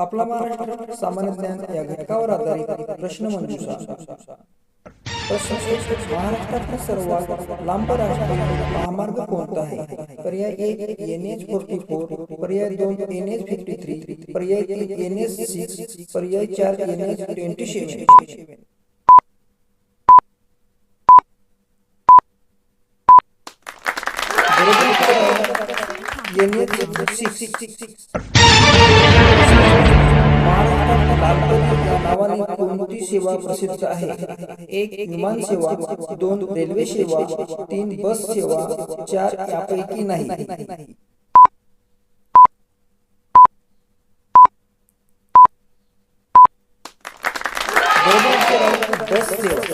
आपला महाराष्ट्र सामान्य ज्ञान या घटकावर आधारित प्रश्न मंजुषा महाराष्ट्रातील सर्वात लांब राष्ट्रीय महामार्ग कोणता आहे पर्याय एक एन एच फोर्टी फोर पर्याय दोन एन एच फिफ्टी थ्री पर्याय तीन एन एच सिक्स पर्याय चार एन एच ट्वेंटी सेवन नावाने कोणती सेवा प्रसिद्ध आहे. एक विमान सेवा, दोन रेल्वे सेवा, तीन बस सेवा, चार यापैकी नाही. बस सेवा.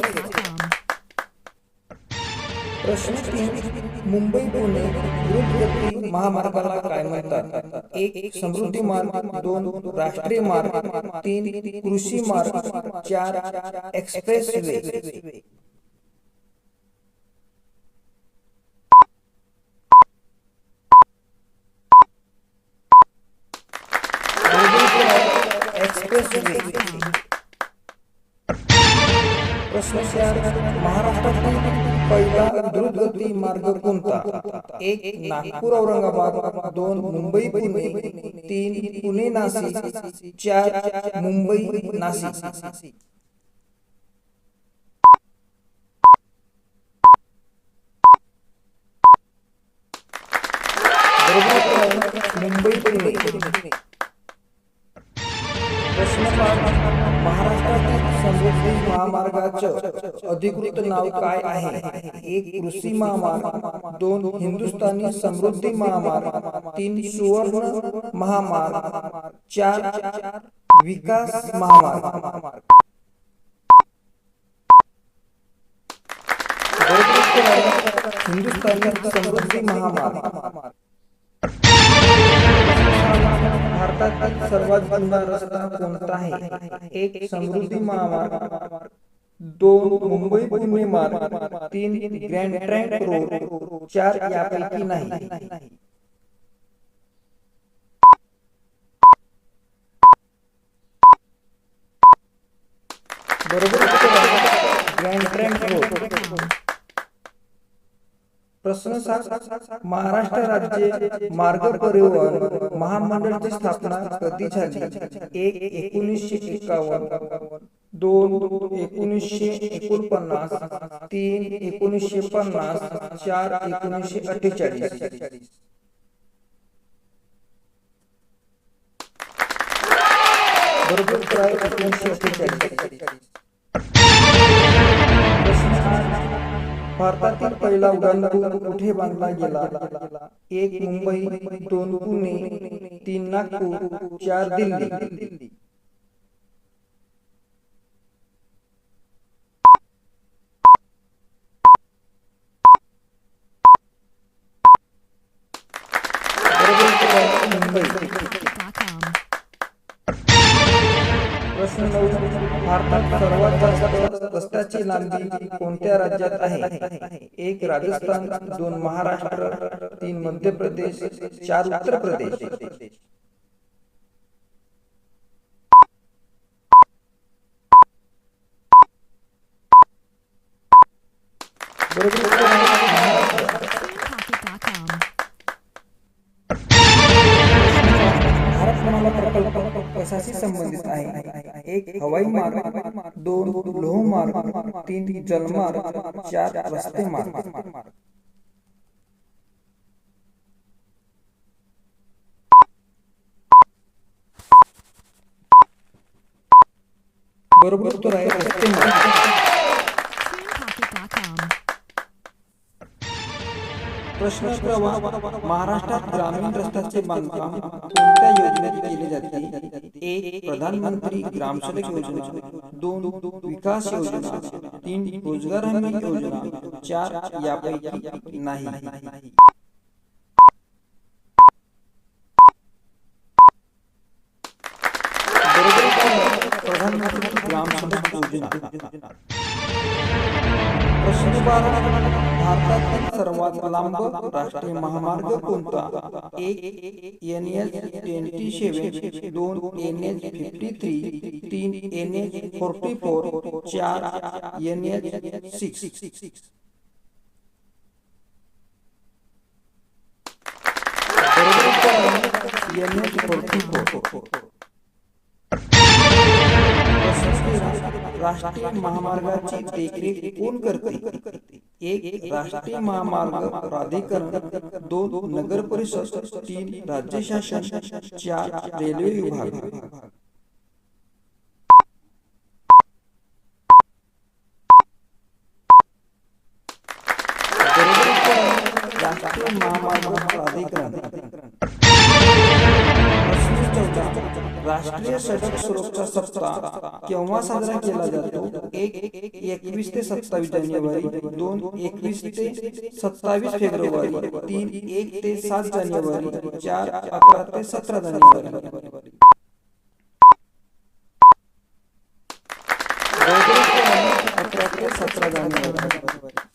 प्रश्न तीन मुंबई पुणे द्रुतगती महामार्गाला काय म्हणतात? एक समृद्धी मार्ग, दोन राष्ट्रीय मार्ग, तीन कृषी मार्ग, चार एक्सप्रेस वे एक्सप्रेस वे प्रश्न महाराष्ट्रातील पहिला द्रुतगती मार्ग कोणता? एक नागपूर औरंगाबाद दोन मुंबई पुणे तीन पुणे नाशिक चार मुंबई नाशिक. महामार्गाचं अधिकृत नाव काय आहे? एक कृषी महामार्ग, दोन हिंदुस्थानी समृद्धी महामार्ग, तीन सुवर्ण महामार्ग, चार विकास महामार्ग. हिंदुस्थानी समृद्धी महामार्ग. भारतातील सर्वात जुना रस्ता कोणता आहे? एक समृद्धी महामार्ग दोन मुंबई पुणे मार्ग तीन ग्रँड ट्रँक रोड चार यापैकी नाही. बरोबर? Grand trunk road. प्रश्न सात महाराष्ट्र राज्य मार्ग परिवहन महामंडळाची स्थापना कधी झाली? एक एकोणीसशे एकावन्न. दोन एकोणीसशे एकोणपन्नास तीन एकोणीसशे पन्नास चार एकोणीसशे अठ्ठेचाळीस भारतातील पहिला उड्डाणपूल कुठे बांधला गेला. एक मुंबई, दोन पुणे, तीन नागपूर, चार दिल्ली बरोबर उत्तर आहे मुंबई प्रश्न नऊ भारतात सर्वात जास्त रस्त्याची लांबी कोणत्या राज्यात आहे एक राजस्थान दोन महाराष्ट्र तीन मध्य प्रदेश चार उत्तर प्रदेश बरोबर? भारत माला कशाशी संबंधित आहे? एक हवाई मार्ग दोन लोह मार्ग तीन जलमार्ग चार रस्ते मार्ग. बरोबर उत्तर आहे. रस्ते मार्ग. प्रश्न क्रमांक महाराष्ट्रात ग्रामीण रस्त्याचे बांधकाम कोणत्या योजनेत केले जाते? एक प्रधानमंत्री ग्राम सडक योजना, दोन, विकास योजना, तीन, रोज़गार हमी योजना, चार, यापैकी नाही? प्रधानमंत्री ग्राम सडक योजना. भारतातील सर्वात लांब राष्ट्रीय महामार्ग कोणता? एक एन ट्वेंटी सेवन दोन, एन फिफ्टी थ्री, तीन, एन फोर्टी फोर, चार, N six. N forty four. राष्ट्रीय महामार्गाची देखरेख कोण करते एक राष्ट्रीय महामार्ग प्राधिकरण दोन नगर परिषद तीन राज्य शासन चार रेल्वे विभाग. राष्ट्रीय महामार्ग प्राधिकरण चौथा. राष्ट्रीय सडक सुरक्षा सप्ताह केव्हा साजरा केला जातो? एक एकवीस ते सत्तावीस जानेवारी दोन एकवीस ते सत्तावीस फेब्रुवारी तीन एक ते सात जानेवारी चार अकरा ते सतरा जानेवारी. अकरा ते सतरा जानेवारी.